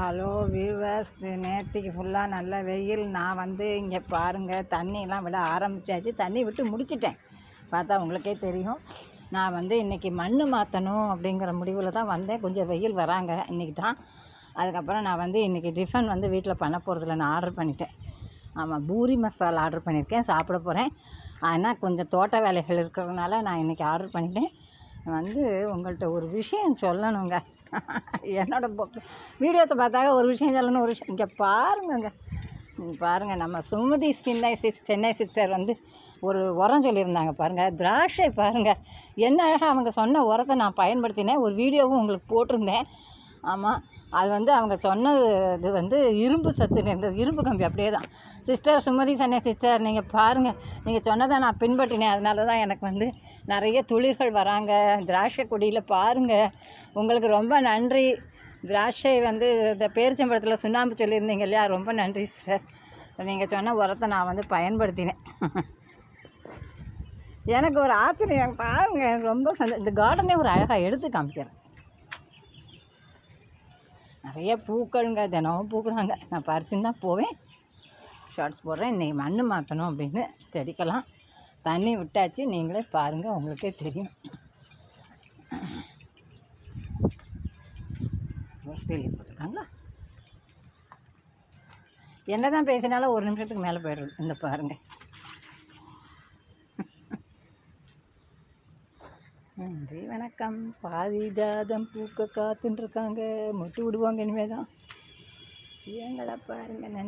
Hello viewers நேற்றுக்கு ஃபுல்லாக நல்ல வெயில். நான் வந்து இங்கே பாருங்கள் தண்ணியெலாம் விட ஆரம்பிச்சாச்சு. தண்ணி விட்டு முடிச்சிட்டேன். பார்த்தா உங்களுக்கே தெரியும். நான் வந்து இன்றைக்கி மண் மாற்றணும் அப்படிங்கிற முடிவில் தான் வந்தேன். கொஞ்சம் வெயில் வராங்க இன்றைக்கி தான். அதுக்கப்புறம் நான் வந்து இன்றைக்கி டிஃபன் வந்து வீட்டில் பண்ண போகிறதில்ல நான் ஆர்டர் பண்ணிட்டேன். ஆமாம் பூரி மசாலா ஆர்டர் பண்ணியிருக்கேன். சாப்பிட போகிறேன் ஆனால் கொஞ்சம் தோட்ட வேலைகள் இருக்கிறதுனால நான் இன்றைக்கி ஆர்டர் பண்ணிட்டேன். வந்து உங்கள்கிட்ட ஒரு விஷயம் சொல்லணுங்க. என்னோட வீடியோத்தை பார்த்தாக்க ஒரு விஷயம் சொல்லணும் ஒரு விஷயம் இங்கே பாருங்கங்க. இங்க பாருங்க நம்ம சுமதி சென்னை சிஸ் சென்னை சிஸ்டர் வந்து ஒரு உரம் சொல்லியிருந்தாங்க பாருங்கள் திராட்சை பாருங்கள் என்ன அழகாக அவங்க சொன்ன உரத்தை நான் பயன்படுத்தினேன். ஒரு வீடியோவும் உங்களுக்கு போட்டிருந்தேன். ஆமாம் அது வந்து அவங்க சொன்னது இது வந்து இரும்பு சத்து இருந்தது இரும்பு கம்பி அப்படியே தான். சிஸ்டர் சுமதி சன்னே சிஸ்டர் நீங்கள் பாருங்கள் நீங்கள் சொன்னதை நான் பின்பற்றினேன். அதனால தான் எனக்கு வந்து நிறைய துளிர்கள் வராங்க. திராட்சை கொடியில் பாருங்கள் உங்களுக்கு ரொம்ப நன்றி. திராட்சை வந்து இந்த பேரிச்சம்பழத்தில் சுண்ணாம்பு சொல்லியிருந்தீங்க இல்லையா? ரொம்ப நன்றி சார் நீங்கள் சொன்ன உரத்தை நான் வந்து பயன்படுத்தினேன். எனக்கு ஒரு ஆச்சரியம். பாருங்க எனக்கு ரொம்ப சந்தோ இந்த கார்டனே ஒரு அழகாக எடுத்து காமிக்கிறேன். நிறைய பூக்கள்ங்க தினமும் பூக்குறாங்க. நான் பறிச்சுன்னு தான் போவேன். ஷார்ட்ஸ் போடுறேன். இன்றைக்கி மண் மாற்றணும் அப்படின்னு தெளிக்கலாம். தண்ணி விட்டாச்சு. நீங்களே பாருங்கள் உங்களுக்கே தெரியும். ஆஸ்திரேலியா என்ன தான் பேசினாலும் ஒரு நிமிஷத்துக்கு மேலே போயிடுது இந்த பாருங்கள் நன்றி வணக்கம். பாதிஜாதம் பூக்க காத்துன்ருக்காங்க மொட்டு விடுவாங்க இனிமே தான் ஏங்கடா பாருங்க நன்றி.